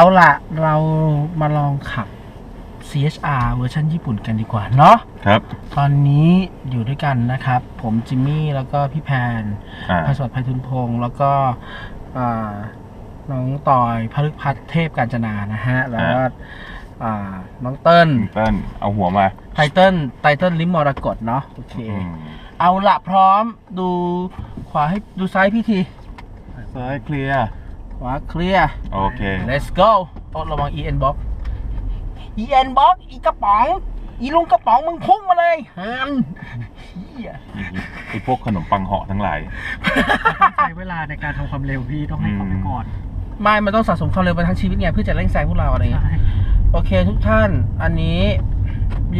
เอาล่ะเรามาลองขับ CHR เวอร์ชันญี่ปุ่นกันดีกว่าเนาะครับ ตอนนี้อยู่ด้วยกันนะครับ ผมจิมมี่แล้วก็พี่แพนอ่าพระสวัสดิ์ไพฑุนพงศ์แล้วก็อ่าน้องต่อยพฤกษ์พัฒน์เทพกาญจนานะฮะ แล้วก็อ่าน้องเติ้ลเติ้ลเอาหัวมาไตเติ้ลไตเติ้ลลิมมรกตเนาะโอเค อืมเอาละพร้อมดูขวาให้ดูซ้ายพี่ทีซ้ายเคลียร์ ขวาเคลียร์ โอเค let's go โอ้ระวัง EN box EN box อีกระป๋อง อีลุงกระป๋องมึงพุ่งมาเลยฮันเหี้ย ไอพวกขนมปังเหาะทั้งหลายต้องใช้เวลาในการทำความเร็วพี่ต้องให้เขาไปก่อนไม่ มันต้องสะสมความเร็วไปทั้งชีวิตไงเพื่อจะเร่งแซงพวกเราอะไรอย่างเงี้ย ใช่ โอเคทุกท่าน อันนี้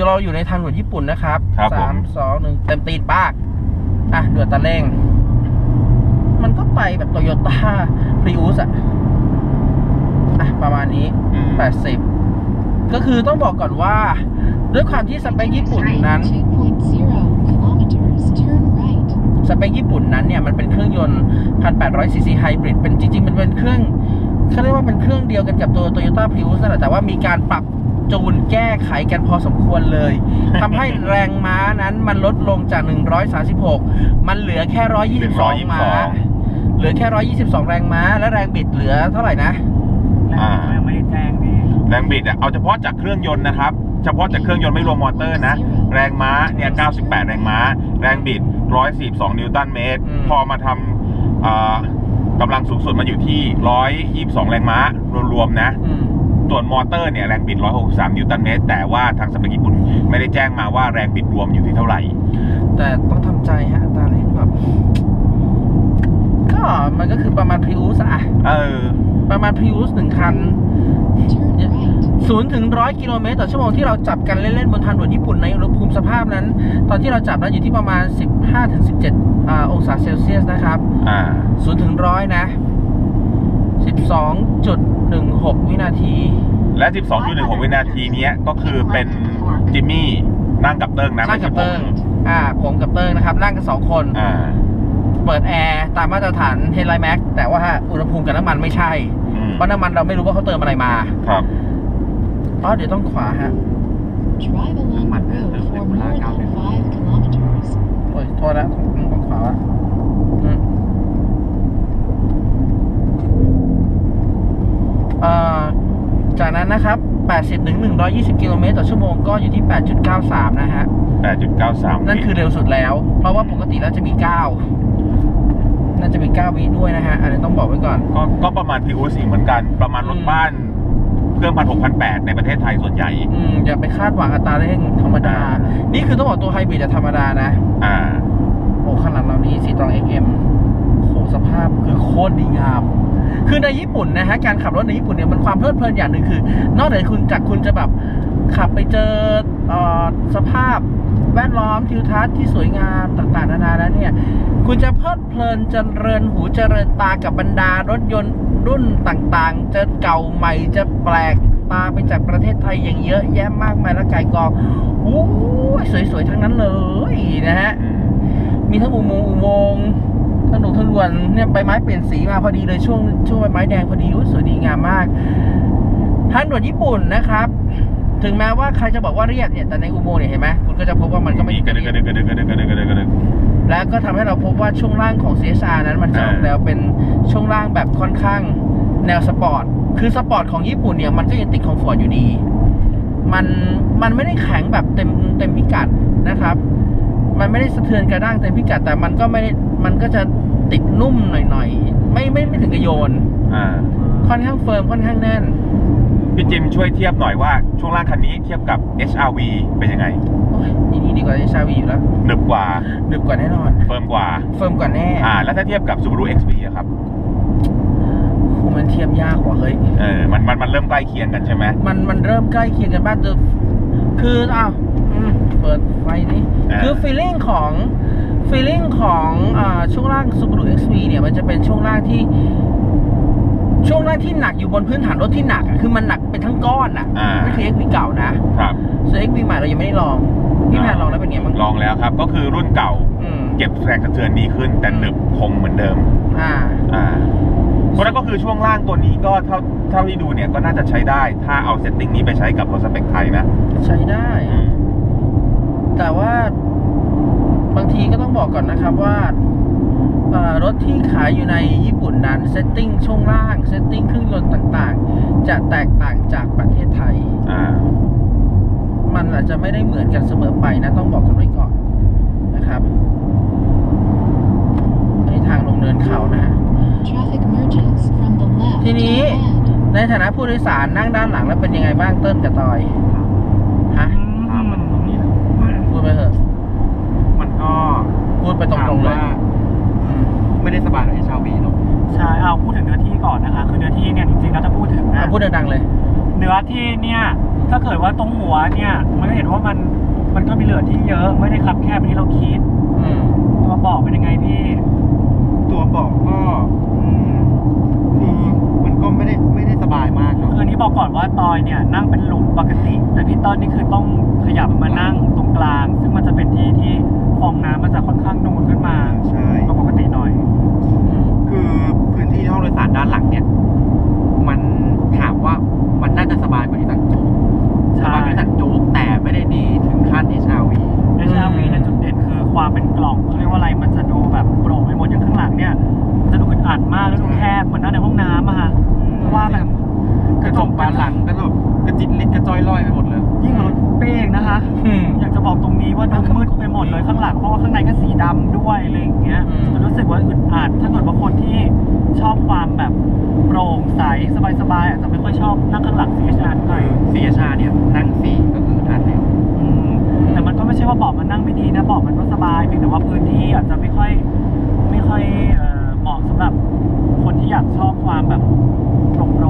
เราอยู่ในทางด่วนญี่ปุ่นนะครับครับผม สามสองหนึ่งเต็มตีนปาก อะด่วนตะเร่ง มันก็ไปแบบโตโยต้าพรีอุสอะอะประมาณนี้อืม80 ก็คือต้องบอกก่อนว่า ด้วยความที่สเปคญี่ปุ่นนั้น2.0 kilometers, turn right. สเปคญี่ปุ่นนั้นเนี่ยมันเป็นเครื่องยนต์ 1,800 ซีซีไฮบริดเป็นจริง ๆ มันเป็นเครื่องเขาเรียกว่าเป็นเครื่องเดียวกันกับตัว Toyota Prius นั่นแหละแต่ว่ามีการปรับจูนแก้ไขกันพอสมควรเลยทำให้แรงม้านั้นมันลดลงจาก 136 มันเหลือแค่ 122 ม้า เหลือแค่ 122 แรงม้า และแรงบิดเหลือเท่าไหร่นะแล้วเขายังไม่ได้แจ้งพี่แรงบิดอะเอาเฉพาะจากเครื่องยนต์นะครับ เฉพาะจากเครื่องยนต์ไม่รวมมอเตอร์นะ แรงม้าเนี่ย 98 แรงม้า แรงบิด 142 นิวตันเมตร อืม พอมาทำอ่ากำลังสูงสุดมันอยู่ที่ 122 แรงม้ารวมๆนะ อืม ส่วนมอเตอร์เนี่ยแรงบิด 163 นิวตันเมตร แต่ว่าทางสเปคญี่ปุ่นไม่ได้แจ้งมาว่าแรงบิดรวมอยู่ที่เท่าไหร่ แต่ต้องทำใจฮะอัตราเร่งแบบก็ มันก็คือประมาณ Prius อะเออ ประมาณ Prius หนึ่งคัน Turn right. ศูนย์ถึงร้อยกิโลเมตรต่อชั่วโมงที่เราจับกันเล่น ๆ บนทางด่วนญี่ปุ่นในอุณหภูมิสภาพนั้น ตอนที่เราจับนั้นอยู่ที่ประมาณ 15ถึง17อ่าองศาเซลเซียสนะครับ อ่าศูนย์ถึงร้อยนะ 12.16 วินาที และ 12.16 วินาทีเนี้ยก็คือเป็นจิมมี่นั่งกับเติ้งนะนั่งกับไม่ใช่ผมเติ้งอ่าผมกับเติ้งนะครับนั่งกันสองคนอ่าเปิดแอร์ตามมาตรฐานเฮดไลท์แม็กแต่ว่าอุณหภูมิกับน้ำมันไม่ใช่ อืมเพราะน้ำมันเราไม่รู้ว่าเขาเติมอะไรมาครับ อ๋อเดี๋ยวต้องขวาฮะ Drive along the road for more than 5 kilometers. โอ้ยโทษแล้วของของขวาละอืมเอ่อจากนั้นนะครับ 80ถึง120 กิโลเมตรต่อชั่วโมงก็อยู่ที่ 8.93 นะฮะ 8.93นั่นคือเร็วสุดแล้ว เพราะว่าปกติแล้วจะมี 9 น่าจะมี9วิด้วยนะฮะ อันนี้ต้องบอกไว้ก่อน ก็ก็ประมาณพิวสีเหมือนกันประมาณรถบ้านเครื่องพันหกพันแปดในประเทศไทยส่วนใหญ่ อืมอย่าไปคาดหวังอัตราเร่งธรรมดา นี่คือต้องบอกตัวไฮบริดจะธรรมดานะ อ่า โอ้ข้างหลังเรานี้สีตรอง XM โหสภาพคือโคตรดีงาม คือในญี่ปุ่นนะฮะ การขับรถในญี่ปุ่นเนี่ยมันความเพลิดเพลินอย่างหนึ่งคือ นอกจากคุณจากคุณจะแบบขับไปเจอเออสภาพ แวดล้อมทิวทัศน์ที่สวยงามต่างๆนานานั้นเนี่ยคุณจะเพลิดเพลินเจริญหูเจริญตากับบรรดารถยนต์รุ่นต่างๆ จะเก่าใหม่จะแปลกตาไปจากประเทศไทยอย่างเยอะแยะมากมายและไก่กองโอ้ยสวยๆทั้งนั้นเลยนะฮะมีทั้งอุโมงค์อุโมงค์ถนนทะลวนเนี่ยใบไม้เปลี่ยนสีมาพอดีเลยช่วงช่วงใบไม้แดงพอดีอสวยดีงามมากทางด่วนญี่ปุ่นนะครับ ถึงแม้ว่าใครจะบอกว่าเรียบเนี่ยแต่ในอุโมงค์เนี่ยเห็นไหมคุณก็จะพบว่ามันก็ไม่มีกระดึกกระดึกกระดึกกระดึกกระดึกกระดึกกระดึกแล้วก็ทำให้เราพบว่าช่วงล่างของ CSR นั้นมันจะออกอ่าแนวเป็นช่วงล่างแบบค่อนข้างแนวสปอร์ต คือสปอร์ตของญี่ปุ่นเนี่ยมันก็ยังติดคอมฟอร์ตอยู่ดี มันมันไม่ได้แข็งแบบเต็มเต็มพิกัดนะครับ มันไม่ได้สะเทือนกระด้างเต็มพิกัดแต่มันก็ไม่ได้มันก็จะติดนุ่มหน่อยๆ ไม่ไม่ไม่ถึงกับโยน อ่า ค่อนข้างเฟิร์มค่อนข้างแน่น พี่จิมช่วยเทียบหน่อยว่าช่วงล่างคันนี้เทียบกับ HRV เป็นยังไงโอ้ยอันนี้ดีกว่าชาวีอยู่แล้วหนึบกว่าดึกกว่าแน่นอน เฟิร์มกว่า เฟิร์มกว่าแน่อ่า แล้วถ้าเทียบกับ Subaru XV อะครับโหมันเทียบยากกว่าเฮ้ย เออมันมันมันเริ่มใกล้เคียงกันใช่ไหมมันมันเริ่มใกล้เคียงกันบ้างคือคืออ้าวอืมเปิดไฟนี้อ่า คือฟีลลิ่งของฟีลลิ่งของอ่าช่วงล่าง Subaru XV เนี่ยมันจะเป็นช่วงล่างที่ ช่วงล่างที่หนักอยู่บนพื้นฐานรถที่หนักอะคือมันหนักเป็นทั้งก้อนอะอ่านั่นคือ XV เก่านะครับ ส่วน XV ใหม่เรายังไม่ได้ลองพี่แพนลองแล้วเป็นไงบ้างลองแล้วครับ ก็คือรุ่นเก่าอืมเก็บแรงกระเทือนดีขึ้น แต่หนึบคงเหมือนเดิม อ่า อ่าเพราะฉะนั้นก็คือช่วงล่างตัวนี้ก็เท่าเท่าที่ดูเนี่ยก็น่าจะใช้ได้ ถ้าเอาเซตติ้งนี้ไปใช้กับรถสเปคไทยนะใช้ได้ แต่ว่าบางทีก็ต้องบอกก่อนนะครับว่าเอ่อ รถที่ขายอยู่ในญี่ปุ่นนั้นเซตติ้งช่วงล่างเซตติ้งเครื่องยนต์ต่างๆ จะแตกต่างจากประเทศไทย อ่า มันอาจจะไม่ได้เหมือนกันเสมอไปนะต้องบอกกันไว้ก่อนนะครับในทางลงเนินเขานะฮะ Traffic merges from the left ทีนี้ ahead. ในฐานะผู้โดยสารนั่งด้านหลังแล้วเป็นยังไงบ้างเติ้ลกับตอย ฮะภาพมันตรงนี้นะพูดไปเถอะ มันก็พูดไปตรงๆเลยถามว่าอืม ไม่ได้สบายกับไอ้ชาวบีหรอกใช่เอาพูดถึงเนื้อที่ก่อนนะคะคือเนื้อที่เนี่ยจริงๆแล้วถ้าพูดถึงนะอะพูดดังๆเลย เนื้อที่เนี่ยถ้าเกิดว่าตรงหัวเนี่ยมันก็เห็นว่ามันมันก็มีเหลือที่เยอะไม่ได้คับแคบอย่างที่เราคิดอืมตัวเบอกเป็นยังไงพี่ตัวเบาะก็อืมคือมันก็ไม่ได้ไม่ได้สบายมากเนาะคืนนี้บอกก่อนว่าตอยเนี่ยนั่งเป็นหลุมปกติ แต่พี่ต้นนี่คือต้องขยับมานั่งตรงกลาง ซึ่งมันจะเป็นที่ที่ฟองน้ำมันจะค่อนข้างนูนขึ้นมาใช่กว่าปกติหน่อยอืมคือพื้น ที่ห้องโดยสารด้านหลังเนี่ย มันถามว่ามันน่าจะสบายกว่าที่สันโจ๊กใช่สบายกว่าที่สันโจ๊กแต่ไม่ได้ดีถึงขั้น HRV ในชาวีเนี่ยจุดเด่นคือความเป็นกล่องเขาเรียกว่าอะไรมันจะดูแบบโปร่งไปหมดอย่างข้างหลังเนี่ยมันจะดูอึดอัดมากแล้วดูแคบเหมือนนั่งในห้องน้ำอะค่ะเพราะว่าแบบ กระจกบานหลังก็แบบกระจิตลิดกระจ้อยลอยไปหมดเลย ยิ่งกว่ารถคูเป้งนะคะ อืม อยากจะบอกตรงนี้ว่าดูมืดไปหมดเลยข้างหลังเพราะว่าข้างในก็สีดำด้วยอะไรอย่างเงี้ยอืมจะรู้สึกว่าอึดอัดถ้าเกิดว่าคนที่ชอบความแบบโปร่งใสสบายๆอาจจะไม่ค่อยชอบนั่งข้างหลัง CHR เท่าไหร่ CHR เนี่ยนั่งสี่ก็คืออันแล้วอืมแต่มันก็ไม่ใช่ว่าเบาะมันนั่งไม่ดีนะเบาะมันก็สบายเพียงแต่ว่าพื้นที่อาจจะไม่ค่อยไม่ค่อยเอ่อเหมาะสำหรับคนที่อยากชอบความแบบโปร่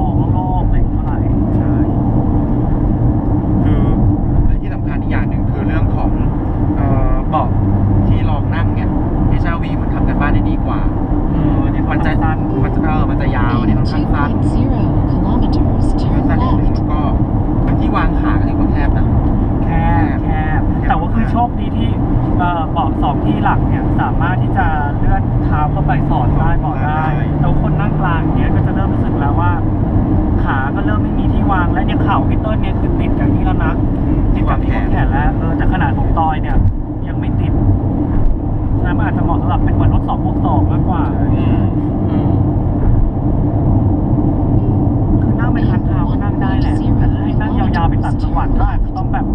งๆ สองพวกสองมากกว่าอืมอืมคือนั่งเป็นคันเท้าก็นั่งได้แหละแต่ถ้าให้นั่งยาวๆไปต่างจังหวัดก็อาจจะต้องแบบ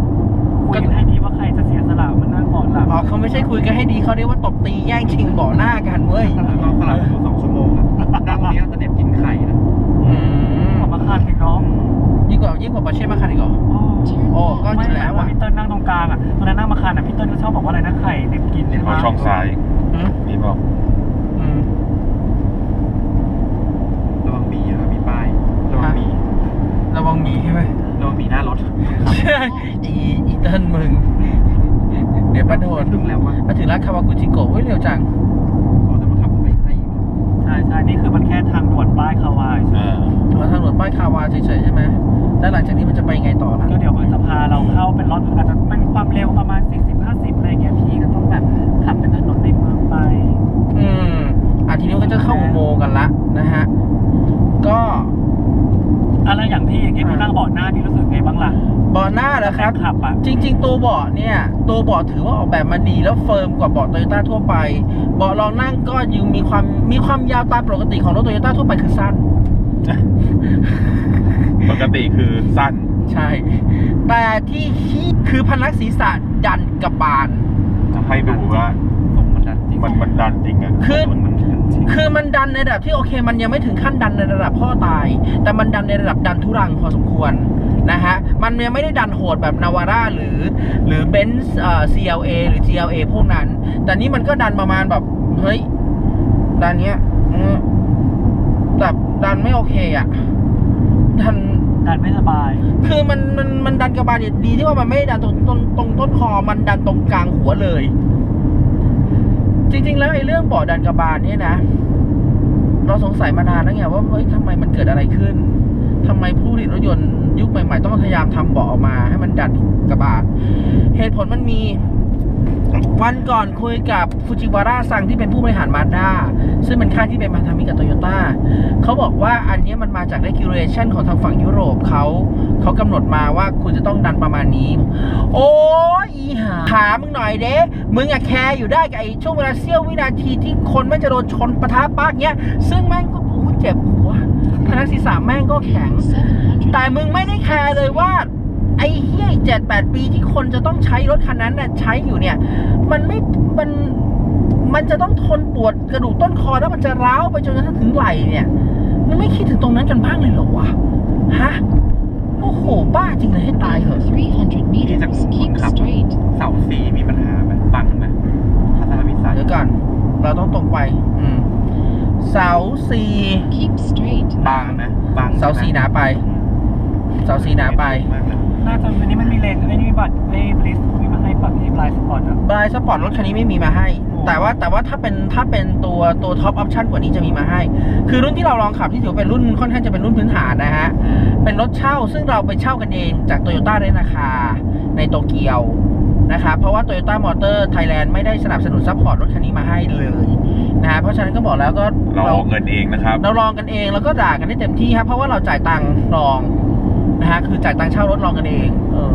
คุยกันให้ดีว่าใครจะเสียสละมานั่งเบาะหลังอ๋อเขาไม่ใช่คุยกันให้ดีเขาเรียกว่าตบตีแย่งชิงเบาะหน้ากันเว้ยแล้วก็สลับอยู่สองชั่วโมงอะนั่งตรงนี้ก็จะเด็บกินไข่นะอืมออกมาคันอีกน้องยิ่งกว่ายิ่งกว่าปาเช่มาคันอีกเหรอโอ้ก็อยู่แล้วอะไม่พี่เติ้ลนั่งตรงกลางอะตอนนั้นนั่งมาคันอะพี่เติ้ลก็ชอบบอกว่าอะไรนะไข่เด็กกินนี่ใช่ไหมเขาช่องซ้ายอืมนี่บอก อืม ระวังหมีนะครับมีป้ายระวังหมี ระวังหมีใช่ไหมระวังหมีหน้ารถอีอีเติ้ลมึง เดี๋ยวป้าโดนถึงแล้วว่ามาถึงร้านคาวากุจิโกะเว้ยเร็วจังเขาจะมาขับรถไปไทยอีกใช่ใช่นี่คือมันแค่ทางด่วนป้ายคาวายใช่ไหมอ่าอ๋อทางด่วนป้ายคาวาเฉยๆใช่ไหมแล้วหลังจากนี้มันจะไปยังไงต่อล่ะก็เดี๋ยวมันจะพาเราเข้าเป็นรถอาจจะเป็นความเร็วประมาณ 40 50 อะไรอย่างเงี้ยพี่ก็ต้องแบบขับเป็นถนนในเมืองไป อืมอะทีนี้มันก็จะเข้าอุโมงค์กันละนะฮะ ก็ อะไรอย่างพี่อย่างเงี้ยพี่นั่งเบาะหน้าพี่รู้สึกไงบ้างล่ะเบาะหน้าเหรอครับ ขับอะจริง ๆ ตัวเบาะเนี่ย ตัวเบาะถือว่าออกแบบมาดีแล้วเฟิร์มกว่าเบาะโตโยต้าทั่วไป เบาะรองนั่งก็ยังมีความมีความยาวตามปกติของรถโตโยต้าทั่วไปคือสั้น ปกติคือสั้น ใช่ แต่ที่ที่คือพนักศีรษะดันกับบาน ให้ดูว่าส่งมันดันจริงมันมันดันจริงอะคือ มันมันดันจริงคือมันดันในระดับที่โอเค มันยังไม่ถึงขั้นดันในระดับพ่อตาย แต่มันดันในระดับดันทุรังพอสมควรนะฮะ มันยังไม่ได้ดันโหดแบบนาวาร่าหรือ หรือเบนซ์เอ่อ CLA หรือ GLA พวกนั้น แต่นี่มันก็ดันประมาณแบบ เฮ้ย ดันเนี้ยอืมแบบดันไม่โอเคอะ ดันดันไม่สบาย คือมันมันมันดันกระบาลดีที่ว่ามันไม่ได้ดันตรงตรงตรงต้นคอ มันดันตรงกลางหัวเลย จริง ๆ แล้วไอ้เรื่องบ่อดันกระบาลเนี่ยนะ เราสงสัยมานานแล้วไงว่าเฮ้ยทำไมมันเกิดอะไรขึ้นทำไมผู้ผลิตรถยนต์ยุคใหม่ ๆ ต้องพยายามทำเบาะออกมา ให้มันดันกระบาลเหตุผลมันมี วันก่อนคุยกับฟูจิวาระซังที่เป็นผู้บริหารมาด้าซึ่งเป็นค่ายที่เป็นพันธมิตรกับโตโยต้าเขาบอกว่าอันเนี้ยมันมาจาก regulation ของทางฝั่งยุโรปเขาเขากำหนดมาว่าคุณจะต้องดันประมาณนี้ โอ้ยอีหาถามมึงหน่อยเด้ มึงอะแคร์อยู่ได้กับไอ้ช่วงเวลาเสี้ยววินาทีที่คนแม่งจะโดนชนปะทะปากเนี้ย ซึ่งแม่งก็โอ้โหเจ็บหัวพนักศีรษะแม่งก็แข็ง700แต่มึงไม่ได้แคร์เลยว่า ไอ้เฮียเจ็ดแปดปีที่คนจะต้องใช้รถคันนั้นน่ะใช้อยู่เนี่ย มันไม่มันมันจะต้องทนปวดกระดูกต้นคอแล้วมันจะร้าวไปจนกระทั่งถึงไหล่เนี่ยมันไม่คิดถึงตรงนั้นกันบ้างเลยเหรอวะฮะโอ้โหบ้าจริงเลยให้ตายเหอะ300 meters, keep straight. เสาสีมีปัญหาไหมบังไหมทัศนวิสัยเดี๋ยวก่อนเราต้องตรงไป อืมเสาสี่ Keep straight. บังไหมบังเสาสีหนาไป เสาสีหนาไปมากเลย น่าจะอันนี้มันมีเลนไอ้นี่มีบัตรไอ้บลิสมีมาให้ปรับที่บลายสปอร์ตอะบรายสปอร์ตรถคันนี้ไม่มีมาให้โอ้แต่ว่าแต่ว่าถ้าเป็นถ้าเป็นตัวตัวท็อปออปชันกว่านี้จะมีมาให้ คือรุ่นที่เราลองขับที่ถือว่าเป็นรุ่นค่อนข้างจะเป็นรุ่นพื้นฐานนะฮะ เป็นรถเช่าซึ่งเราไปเช่ากันเองจากโตโยต้าในราคาในโตเกียวนะครับเพราะว่า Toyota Motor Thailand ไม่ได้สนับสนุนซัพพอร์ตรถคันนี้มาให้เลยนะฮะเพราะฉะนั้นก็บอกแล้วก็เราออกเงินเองนะครับ เราลองกันเองแล้วก็ด่ากันได้เต็มที่ครับเพราะว่าเราจ่ายตังค์ลอง นะฮะคือจ่ายตังค์เช่ารถลองกันเอง เออ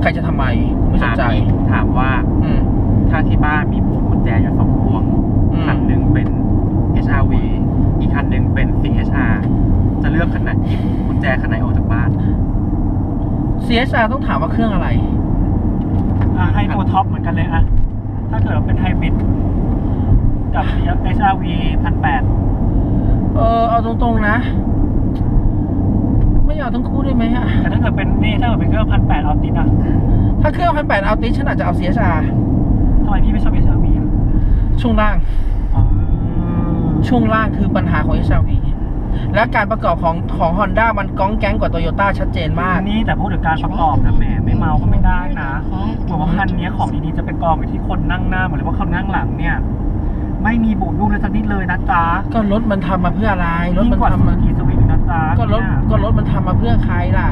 ใครจะทำไมไม่สนใจถามอีกถามว่า อืม ถ้าที่บ้านมีพวงกุญแจอยู่สองพวงอืม คันหนึ่งเป็น HRV อีกคันหนึ่งเป็น CHR จะเลือกคันไหนหยิบกุญแจคันไหนออกจากบ้าน CSR ต้องถามว่าเครื่องอะไร อะให้ตัวท็อปเหมือนกันเลยอะถ้าเกิดว่าเป็นไฮบริดกับ HRV พันแปดเออเอาตรงๆนะ ไม่เอาทั้งคู่ได้ไหมอะแต่ถ้าเกิดเป็นนี่ถ้าเกิดเป็นเครื่องพันแปดเอาติดอะถ้าเครื่องพันแปดเอาติชฉันอาจจะเอา CSR ทำไมพี่ไม่ชอบ HRV อะช่วงล่าง อ๋อช่วงล่างคือปัญหาของ HRV และการประกอบของของ Honda มันก้องแก๊งกว่า Toyota ชัดเจนมากอันนี้แต่พูดถึงการประกอบนะแหมไม่เมาก็ไม่ได้นะบอกว่าคันนี้ของดีๆจะไปกองอยู่ที่คนนั่งหน้าหมดเลยว่าคนนั่งหลังเนี่ย ไม่มีบุลูกเลยสักนิดเลยนะจ๊ะก็รถมันทำมาเพื่ออะไรรถยิ่งมันกว่าทำสุมา กี สวิตนะจ๊ะก็รถเนี่ยก็รถมันทำมาเพื่อใครล่ะ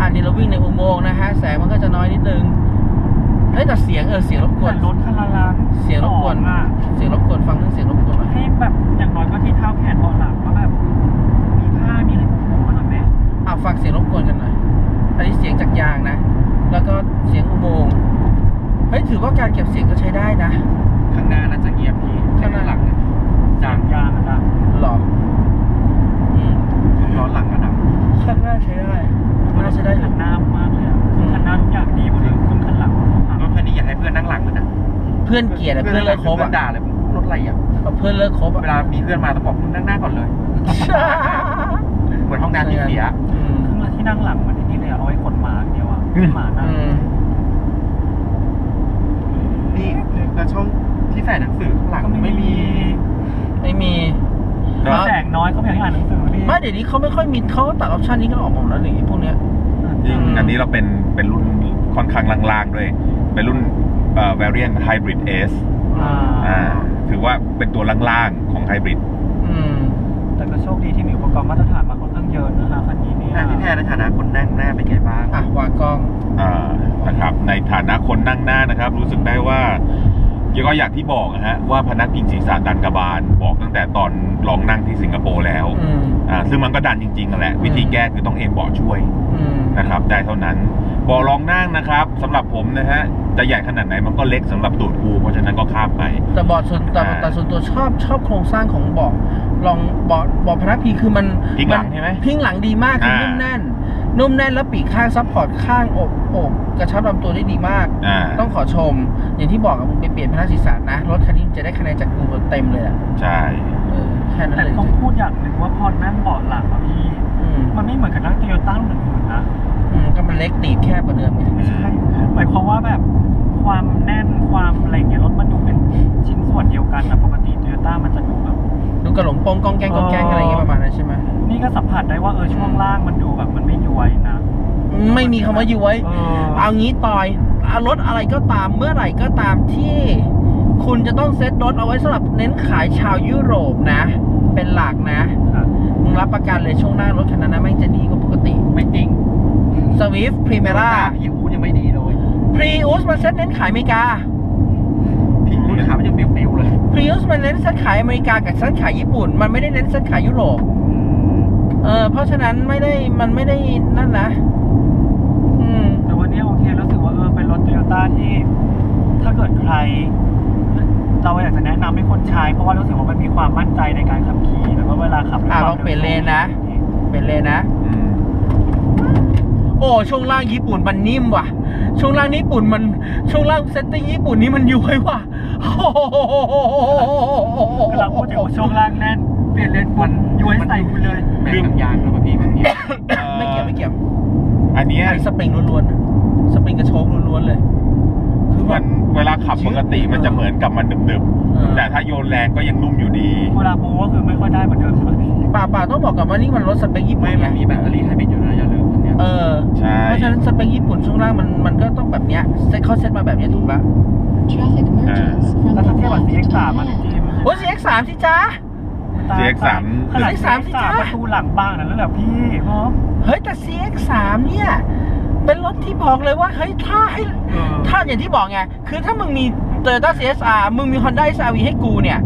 อันนี้เราวิ่งในอุโมงค์นะฮะแสงมันก็จะน้อยนิดนึงเฮ้ยแต่เสียงเออเสียงรบกวนแต่รถคันละล้านเสียงรบกวนสองอะเสียงรบกวนฟังเรื่องเสียงรบกวนหน่อยให้แบบอย่างน้อยก็ที่เท้าแขนเบาะหลังก็แบบ มีผ้ามีอะไรผูกมาหน่อยไหมอะฟังเสียงรบกวนกันหน่อยอันนี้เสียงจากยางนะ แล้วก็เสียงอุโมงค์เฮ้ยถือว่าการเก็บเสียงก็ใช้ได้นะ ข้างหน้าน่าจะเงียบพี่ข้างหน้าหลังเนี่ยจางยางอะนะหรออืม ช่วงล้อหลังก็ดั งข้างหน้าใช้ได้น่าจะได้อคัยู่นหน้ามากเลยอะคือคันหน้าทุกอย่างดีหมดเลยขึ้นคันหลังรถคันนี้อยากให้เพื่อนนั่งหลังเลยนะเพื่อนเกลียดอะเพื่อนเลิกคบเพื่ออะนด่าเลยรถอะไรอะเพื่อนเลิกคบอะเวลามีเพื่อนมาต้องบอกมึงนั่งหน้าก่อนเลยเหมือนห้องน้ำที่เสีย อืมขึ้นมาที่นั่งหลังมันนี่เลยอะเอาไว้ขนหมาอย่างเดียวอะหมานั่งอืมนี่แล้วช่องที่ใส่หนังสือข้างหลังก็ไม่ไม่มี มีไม่มีก็แสงน้อยเขาไม่อยากให้อ่านหนังสือดิไม่เดี๋ยวนี้เขาไม่ค่อยมีเขาตัดออปชันนี้กันออกหมดแล้วนี่พวกเนี้ย จริงอันนี้เราเป็นเป็นรุ่นค่อนข้างล่างๆด้วย เป็นรุ่นเอ่อ variant hybrid S อ่าอ่าถือว่าเป็นตัวล่างๆของ hybrid อืมแต่ก็โชคดีที่มีอุปกรณ์มาตรฐานมาค่อนข้างเยอะนะคะคันนี้เนี่ยอะพี่แทนในฐานะคนนั่งหน้าเป็นไงบ้าง อะวางกล้อง อ่านะครับในฐานะคนนั่งหน้านะครับ รู้สึกได้ว่า ก็อย่างที่บอกนะฮะว่าพนักพิงศีรษะดันกระบาล บอกตั้งแต่ตอนลองนั่งที่สิงคโปร์แล้วอืม อ่าซึ่งมันก็ดันจริงๆนั่นแหละอืมวิธีแก้คือต้องเอ็นเบาะช่วยอืม นะครับ ได้เท่านั้นเบาะรองนั่งนะครับสำหรับผมนะฮะจะใหญ่ขนาดไหนมันก็เล็กสำหรับตูดกูเพราะฉะนั้นก็ข้ามไป แต่บอร์ดส่วนแต่อ่า แต่ส่วนตัวชอบชอบโครงสร้างของเบาะลองเบาะเบาะพนักพิงคือมันพิงหลังนใช่ไหม พิงหลังดีมากคืออา นุ่มแน่น นุ่มแน่นแล้วปีกข้างซัพพอร์ตข้างอกอกกระชับลำตัวได้ดีมาก อ่า ต้องขอชม อย่างที่บอกกับมึงไปเปลี่ยนพนักศีรษะนะรถคันนี้จะได้คะแนนจากกูเต็มเลยอะใช่ เออแค่นั้นแต่เลยต้องพูดอย่างหนึ่งว่าพอนั่งเบาะหลังอะพี่ อืมมันไม่เหมือนกับนั่งโตโยต้ารุ่นอื่นๆนะ อืมก็มันเล็กตีบแคบกว่าเดิมไงไม่ใช่หมายความว่าแบบความแน่นความอะไรอย่างเงี้ยรถมันดูเป็นชิ้นส่วนเดียวกันแต่ปกติโตโยต้ามันจะดูแบบ ดูกระหลงโปงกองแกงกองแกงอะไรอย่างเงี้ยประมาณนั้นใช่ไหม นี่ก็สัมผัสได้ว่าเออช่วงล่างมันดูแบบมันไม่ย้วยนะไม่มีคำว่าย้วย เออเอางี้ต่อยเอารถอะไรก็ตามเมื่อไหร่ก็ตามที่ คุณจะต้องเซ็ตรถเอาไว้สำหรับเน้นขายชาวยุโรปนะ เป็นหลักนะครับมึงรับประกันเลยช่วงหน้ารถคันนั้นนะแม่งจะดีกว่าปกติไม่จริง Swift Primera พี่อูดยังไม่ดีเลย Prius มันเซ็ตเน้นขายอเมริกาคุณขามันยังปิวๆเลยพรีอุสมันเน้นเซ็ตขายอเมริกากับเซ็ตขายญี่ปุ่น มันไม่ได้เน้นเซ็ตขายยุโรป เออเพราะฉะนั้นไม่ได้มันไม่ได้นั่นนะ อืม แต่วันนี้โอเครู้สึกว่าเออเป็นรถโตโยต้าที่ ถ้าเกิดใคร เราอยากจะแนะนำให้คนใช้ เพราะว่ารู้สึกว่ามันมีความมั่นใจในการขับขี่ แล้วก็เวลาขับด้วยอะความลองเปลี่ยนเลนนะ เป็นเลยนะ อืมโอ้ช่วงล่างญี่ปุ่นมันนิ่มว่ะ ช่วงล่างญี่ปุ่นมันช่วงล่างเซตติ้งญี่ปุ่นนี่มันย้วยว่ะโอ้โห กำลังพูดถึงว่าช่วงล่างแน่น เปลี่ยนเลนปุ่นย้วยใส่คุณเลยแบ่งกับยางหรือเปล่าพี่คนเนี้ยไม่เกี่ยวไม่เกี่ยวอันเนี้ยอันนี้สปริงล้วนๆสปริงกระโชกล้วนๆเลย คือแบมับนเวลาขับปกติมันจะเหมือนกับมันดึบเออๆแต่ถ้าโยนแรงก็ยังนุ่มอยู่ดีเวลาบูก็คือไม่ค่อยได้เหมือนเดิมใช่ไหมพี่ป่าป่าต้องบอกก่อนว่านี่มันรถสเปคญี่ปุ่ไม่นมันไงมีแบตเตอรี่ให้บิดอยู่นะอย่าลืมคนเนี้ยเออใช่เพราะฉะนั้นสเปคญี่ปุ่นช่วงล่างมันมันก็ต้องแบบเนี้ยเซ็ตเขาเซ็ตมาแบบเนี้ยถูกละ Traffic merges from แล้ว the ถ้าเทียบกับ left CX3 มัน ahead. จิมโอ้ย CX3 สิจ้า CX3 ขนาด CX3 สิ CX3 จ๊ะ ประตูหลังบ้างนะแล้วแบบพี่พร้อม เฮ้ยแต่ CX3 เนี่ย เป็นรถที่บอกเลยว่า เฮ้ย ถ้าให้ เออ ถ้าอย่างที่บอกไง คือถ้ามึงมี Toyota CSR มึงมี Honda SRV ให้กูเนี่ย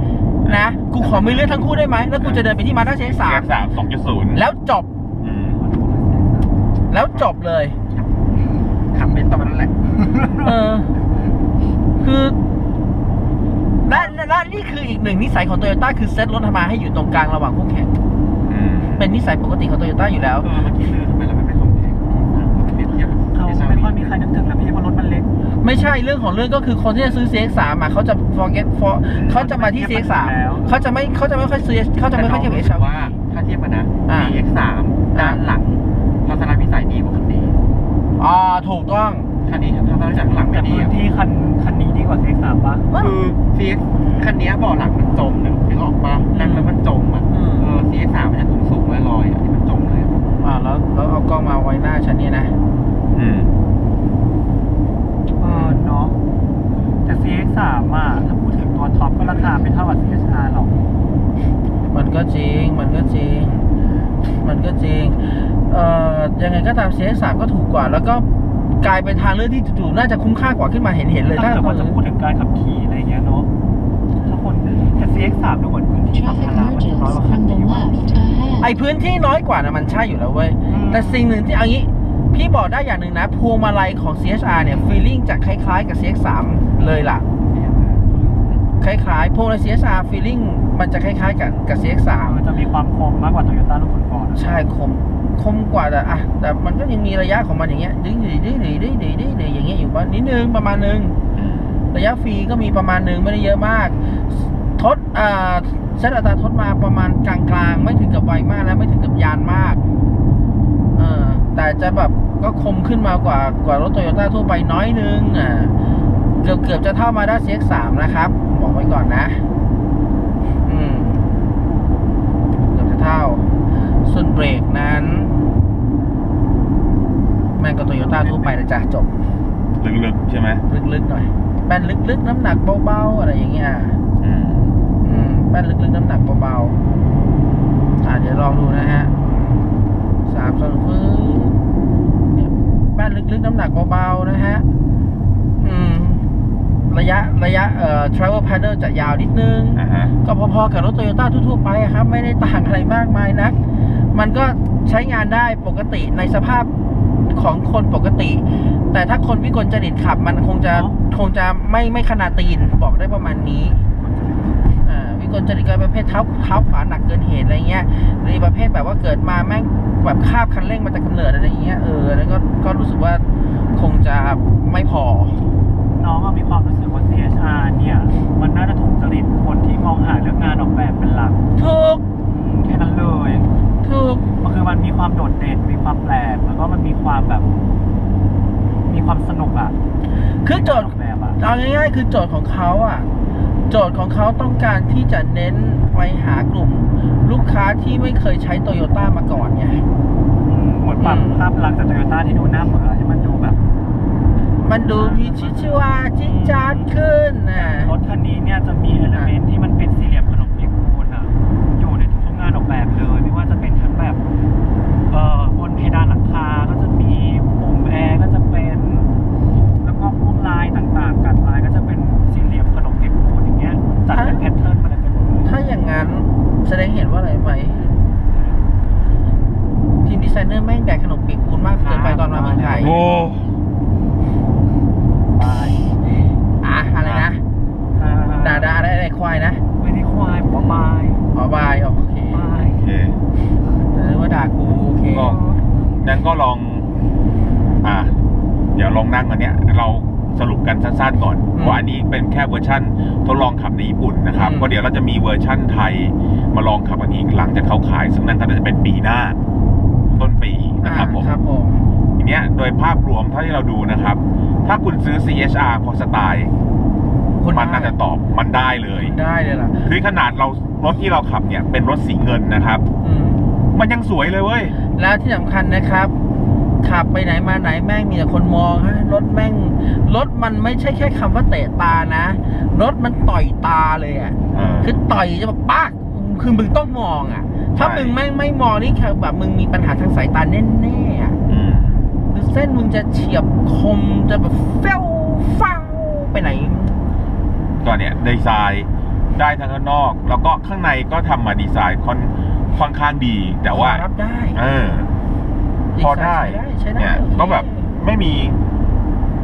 นะ กูขอไม่เลือกทั้งคู่ได้ไหม แล้วกูจะเดินไปที่ Mazda CX3 CX3 2.0แล้วจบ อืมแล้วจบเลยขับเป็นตอนนั้นแหละ เออ คือ และและและนี่คืออีกหนึ่งนิสัยของโตโยต้าคือเซ็ตรถมาให้อยู่ตรงกลางระหว่างคู่แข่งอืมเป็นนิสัยปกติของโตโยต้าอยู่แล้ว เออเมื่อกี้ลืมทำไมเราไม่ไปลงแข่งเปรียบเทียบเขาไม่ค่อยมีใครนึกถึงแล้วพี่เพราะรถมันเล็กไม่ใช่เรื่องของเรื่องก็คือคนที่จะซื้อ CX3 มาเขาจะ forget for เขาจะมาที่ CX3 แล้วเขาจะไม่เขาจะไม่ค่อยซื้อเขาจะไม่ค่อยเทียบกับแต่น้งรู้สึ HRV กว่าถ้าเทียบกันนะ อ่า DX3 ด้านหลังทัศนวิสัยดีกว่าคันนี้ อ่าถูกต้อง คันนี้ทัศนวิสัยข้างหลังแต่ไม่ดีพื้นอะที่คันคันนี้ดีกว่า CX3 ปะคือ CX คันนี้เบาะหลังมันจมนึกนึกออกปะนั่งแล้วมันจมอะอืมเออ CX3 มันจะสูงสูงๆลอยๆอะที่มันจมเลยอะอ่าแล้วแล้วเอากล้องมาไว้หน้าฉันเนี่ยนะ อืม เออเนาะแต่ CX3 อะถ้าพูดถึงตัวท็อปก็ราคาไม่เท่ากับ CSR หรอก มันก็จริง มันก็จริง มันก็จริง เอ่อ ยังไงก็ตาม CX3 ก็ถูกกว่า แล้วก็ กลายเป็นทางเลือกที่จู่ๆน่าจะคุ้มค่ากว่าขึ้นมาเห็นเห็นๆเลยถ้าถ้าเกิดว่าจะพูดถึงการขับขี่อะไรอย่างเงี้ยเนาะถ้าคนแต่ CX3 ดูเหมือนพื้นที่สัม Traffic ภาระมันจะ merges น้อยกว่าคัน from the นี้ว่ะ left ไอ ahead. พื้นที่น้อยกว่านะมันใช่อยู่แล้วเว้ย อืม แต่สิ่งหนึ่งที่เอางี้ พี่บอกได้อย่างหนึ่งนะ พวงมาลัยของ CHR เนี่ยฟีลลิ่งจะคล้ายๆกับ CX3 เลยล่ะ คล้ายๆ พวงมาลัย CHR ฟีลลิ่งมันจะคล้ายๆกับกับ CX3 มันจะมีความคมมากกว่าโตโยต้ารุ่นก่อนๆอะใช่คม คมกว่าแต่อะแต่มันก็ยังมีระยะของมันอย่างเงี้ยดิ้งดิ้งดิ้งดิ้งดิ้งดิ้งดิ้งอย่างเงี้ยอยู่บ้างนิดนึงประมาณนึงระยะฟรีก็มีประมาณนึงไม่ได้เยอะมาก ทดอ่าเซตอัตราทดมาประมาณกลางๆ ไม่ถึงกับไวมากและไม่ถึงกับยานมากเออแต่จะแบบก็คมขึ้นมากว่ากว่ารถโตโยต้าทั่วไปน้อยนึงอ่าเกือบเกือบจะเท่ามาด้าเซ็กสามนะครับ บอกไว้ก่อนนะ อืม เกือบจะเท่า ส่วนเบรกนั้น แม่งก็โตโยต้าทั่วไปนะจ๊ะจบ ลึกๆใช่ไหมลึกๆหน่อยแป้นลึกๆ น้ำหนักเบาๆอะไรอย่างเงี้ยอืมอืมแป้นลึกๆ น้ำหนักเบาๆอ่าเดี๋ยวลองดูนะฮะสามสองฟื้เนี่ยแป้นลึกๆ น้ำหนักเบาๆ นะฮะอืมระยะระยะเอ่อ travel paddle จะยาวนิดนึง อ่าฮะก็พอๆกับรถโตโยต้าทั่วๆไปอะครับ ไม่ได้ต่างอะไรมากมายนัก มันก็ใช้งานได้ปกติในสภาพ ของคนปกติ แต่ถ้าคนวิกลจริตขับ มันคงจะคงจะไม่ไม่ขนาดตีนบอกได้ประมาณนี้อ่าวิกลจริตก็ประเภทเท้าเท้าขวาหนักเกินเหตุอะไรเงี้ยหรือประเภทแบบว่าเกิดมาแม่งแบบคาบคันเร่งมาจากกำเนิดอะไรเงี้ยเออแล้วก็ก็รู้สึกว่าคงจะไม่พอ น้องอะมีความรู้สึกว่า CSR เนี่ย มันน่าจะถูกจริตคนที่มองหาเรื่องงานออกแบบเป็นหลักถูกอืมแค่นั้นเลยถูก มันคือมันมีความโดดเด่น มีความแปลก แล้วก็มันมีความแบบ มีความสนุกอะคือโจทย์ในการออกแบบอะเอาง่ายๆ คือโจทย์ของเขาอะ โจทย์ของเขาต้องการที่จะเน้นไปหากลุ่ม ลูกค้าที่ไม่เคยใช้โตโยต้ามาก่อนไงอืมเหมือนปรับอืมภาพลักษณ์จากโตโยต้าที่ดูน่าเบื่อให้มันดูแบบมันดูมีชิดชิวาจิดจาดขึ้นนะรถคันนี้เนี่ยจะมีเอลเมนต์ที่มันเป็นสี่เหลี่ยมขนมเปียกปูนอะอยู่ในทุกๆงานออกแบบเลย บนเพดานหลังคาก็จะมีปุ่มแอร์ก็จะเป็น แล้วก็พวกลายต่างๆ กัดลายก็จะเป็นสี่เหลี่ยมขนมเล็กปูนอย่างเงี้ยจัดเป็นแพทเทิร์นมาเลยเป็นหมดถ้าอย่างนั้นแสดงเห็นว่าอะไรไหมทีมดีไซเนอร์แม่งแดกขนมเปียกปูนมากเกินไปตอนมาเมืองไทยโอ้ไปอะอะไรนะดาดาได้ไรควายนะ ไม่ได้ควายปลาไม้ปายม้โอเค โอเค เออว่าด่ากูโอเคก็งั้นก็ลอง อ่า เดี๋ยวลองนั่งอันเนี้ย เราสรุปกันสั้นๆก่อนอว่าอันนี้เป็นแค่เวอร์ชั่นทดลองขับในญี่ปุ่นนะครับก็เดี๋ยวเราจะมีเวอร์ชั่นไทย มาลองขับกันอีกหลังจากเขาขาย ซึ่งนั่นก็จะเป็นปีหน้า ต้นปีนะครับผมครับผมทีเนี้ยโดยภาพรวมเท่าที่เราดูนะครับ ถ้าคุณซื้อ CHR พอสไตล์มันน่าจะตอบมันได้เลย ได้เลยล่ะคือขนาดเรารถที่เราขับเนี่ยเป็นรถสีเงินนะครับ อื มมันยังสวยเลยเว้ย แล้วที่สำคัญนะครับ ขับไปไหนมาไหนแม่งมีแต่คนมองฮะรถแม่งรถมันไม่ใช่แค่คำว่าเตะตานะ รถมันต่อยตาเลยอะเออคือต่อยจะแบบปักคือมึงต้องมองอะ ถ้าใช่ มึงไม่ไม่มองนี่คือแบบมึงมีปัญหาทางสายตาแน่ๆอะอืมคือเส้นมึงจะเฉียบคมจะแบบเฟ้วฟังไปไหน ก็เนี่ยดีไซน์ได้ทั้งข้างนอก แล้วก็ข้างในก็ทำมาดีไซน์ค่อน ค่อนข้างดี แต่ว่ารับได้เออพอได้ใช้ได้ใช้ได้เนี่ยโอเคก็แบบไม่มี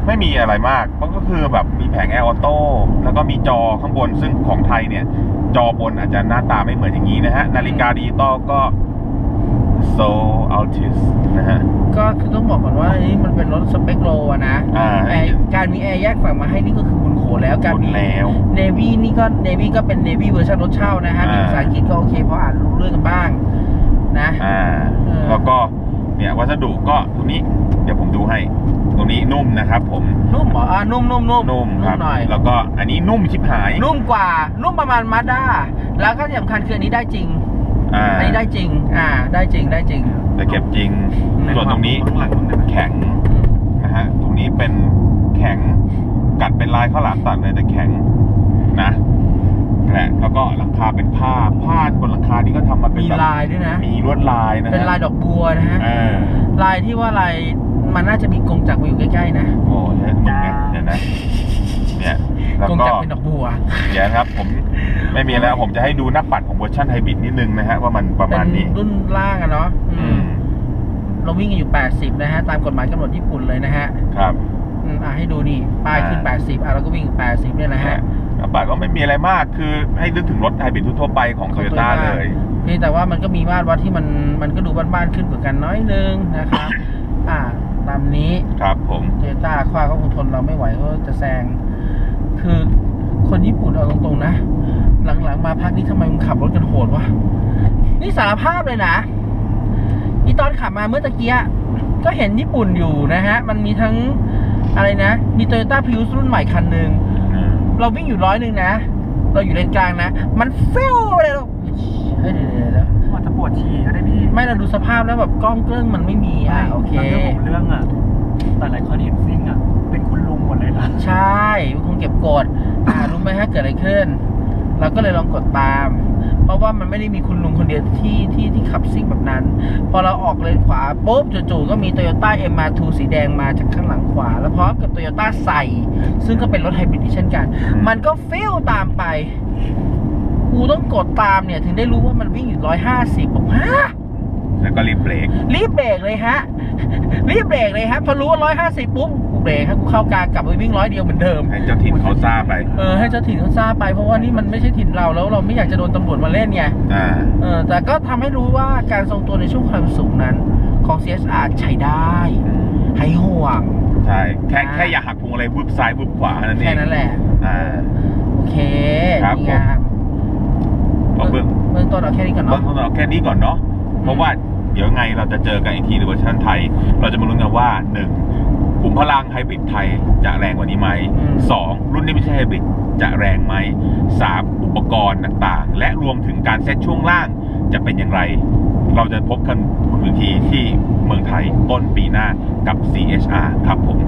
ไม่มีอะไรมากมันก็คือแบบมีแผงแอร์ออโต้แล้วก็มีจอข้างบนซึ่งของไทยเนี่ย จอบนอาจจะหน้าตาไม่เหมือนอย่างนี้นะฮะ นาฬิกาดิจิตอลก็ so altis นะฮะ ก็คือต้องบอกก่อนว่าอันนี้มันเป็นรถสเปคโลอะนะอ่า แอร์การมีแอร์แยกฝั่งมาให้นี่ก็คือบุญโขแล้วการหมดมี แล้ว เนวีนี่ก็เนวีก็เป็นเนวีเวอร์ชันรถเช่านะฮะอ่า มีภาษาอังกฤษก็โอเคพออ่านรู้เรื่องกันบ้างนะ อ่า เออ แล้วก็เนี่ยวัสดุก็ตรงนี้ เดี๋ยวผมดูให้ ตรงนี้นุ่มนะครับผม นุ่มเหรออ่านุ่มนุ่มนุ่มนุ่มครับ หน่อย แล้วก็อันนี้นุ่มชิบหาย นุ่มกว่า นุ่มประมาณมาด้าแล้วก็ที่สำคัญคืออันนี้ได้จริง อ่าอันนี้ได้จริง อ่า ได้จริงได้จริงแต่เก็บจริงอืม ส่วนตรงนี้ข้างหลังตรงนั้นแข็งนะฮะตรงนี้เป็นแข็งกัดเป็นลายข้าวหลามตัดเลยแต่แข็งนะแหละแล้วก็หลังคาเป็นผ้าผ้าบนหลังคานี่ก็ทำมาเป็นมีแบบลายด้วยนะ มีลวดลายนะฮะเป็นลายดอกบัวนะฮะ เออลายที่ว่าลายมันน่าจะมีกรงจักรมาอยู่ใกล้ๆนะ โอ้ยมึงเนี่ยเดี๋ยวนะเนี่ย แล้วกรงก็จักรเป็นดอกบัว เดี๋ยวนะครับผมไม่มีแล้วผมจะให้ดูหน้าปัดของเวอร์ชันไฮบริดนิดนึงนะฮะว่ามันประเป็มาณนนี้รุ่นล่างอะเนาะอือืมมเราวิ่งกันอยู่ 80 นะฮะ ตามกฎหมายกำหนดญี่ปุ่นเลยนะฮะ ครับอืมอะให้ดูนี่ ป้ายขึ้นอ่า80 อะเราก็วิ่ง 80 เนี่ยนะฮะหน้าปัดก็ไม่มีอะไรมากคือให้นึกถึงรถไฮบริดทั่วๆไปของโตโยต้า Toyota เลย เพียงแต่ว่ามันก็มีมาตรวัดที่มันมันก็ดูบ้านๆขึ้นกว่ากันน้อยนึงนะครับ อ่าตามนี้ครับผมเทต้าคว้าเขาคงทนเราไม่ไหวก็จะแซง คือคนญี่ปุ่นเอาตรงๆนะ หลังๆมาพักนี้ทำไมมึงขับรถกันโหดวะ นี่สารภาพเลยนะอีตอนขับมาเมื่อตะเกียก็เห็นญี่ปุ่นอยู่นะฮะ มันมีทั้งอะไรนะ มีโตโยต้าพิวรุ่นใหม่คันหนึ่งอืมเราวิ่งอยู่ร้อยหนึ่งนะ เราอยู่เลนกลางนะ มันเฟลไปเลยเราเฮ้ยเดี๋ยวเดี๋ยวเดี๋ยวว่าจะปวดฉี่ก็ได้พี่ ไม่เราดูสภาพแล้วแบบกล้องเกลื้องมันไม่มีอะโอเคแล้วเรื่องของเรื่องอะ แต่หลายคนเห็นซิ่งอะ ดเลยนะใช่คงเก็บกดอ่ารู้ไหมฮะเกิดอะไรขึ้น เราก็เลยลองกดตาม เพราะว่ามันไม่ได้มีคุณลุงคนเดียวที่ที่ที่ขับซิ่งแบบนั้น พอเราออกเลนขวาปุ๊บจู่ๆก็มี Toyota M2 สีแดงมาจากข้างหลังขวา แล้วพร้อมกับ Toyota ใส่ ซึ่งก็เป็นรถไฮบริดเช่นกัน มันก็ฟิลตามไปกูต้องกดตามเนี่ย ถึงได้รู้ว่ามันวิ่งอยู่ร้อยห้าสิบผมฮะแล้วก็รีบเบรกรีบเบรกเลยฮะ รีบเบรกเลยฮะพอรู้ว่าร้อยห้าสิบปุ๊บกู เบรกฮะกูเข้ากลางกลับไปวิ่งร้อยเดียวเหมือนเดิม ให้เจ้าถิ่นเขาทราบไป เออให้เจ้าถิ่นเขาทราบไปเพราะว่านี่มันไม่ใช่ถิ่นเราแล้วเราไม่อยากจะโดนตำรวจมาเล่นไงอ่า เออแต่ก็ทำให้รู้ว่าการทรงตัวในช่วงความสูงนั้นของ CSR ใช้ได้ให้ห่วง ใช่ แค่อ่า แค่อย่าหักพวงอะไรวึบซ้ายวึบขวาแค่นั้นเองแค่นั้นแหละ อ่า โอเคครับดีงามก็เบื้องเบื้องต้นเอาแค่นี้ก่อนเบื้อเนาะ งต้นเราแค่นี้ก่อนเนาะ เพราะว่าเดี๋ยวไงเราจะเจอกันอีกทีในเวอร์ชันไทย เราจะมาลุ้นกันว่าหนึ่ง ขุมพลังไฮบริดไทยจะแรงกว่านี้ไหมอืมสองรุ่นที่ไม่ใช่ไฮบริดจะแรงไหมสามอุปกรณ์ต่างๆ และรวมถึงการเซตช่วงล่างจะเป็นอย่างไร เราจะพบกันคุณอีกทีที่เมืองไทยต้นปีหน้ากับ CHR ครับผม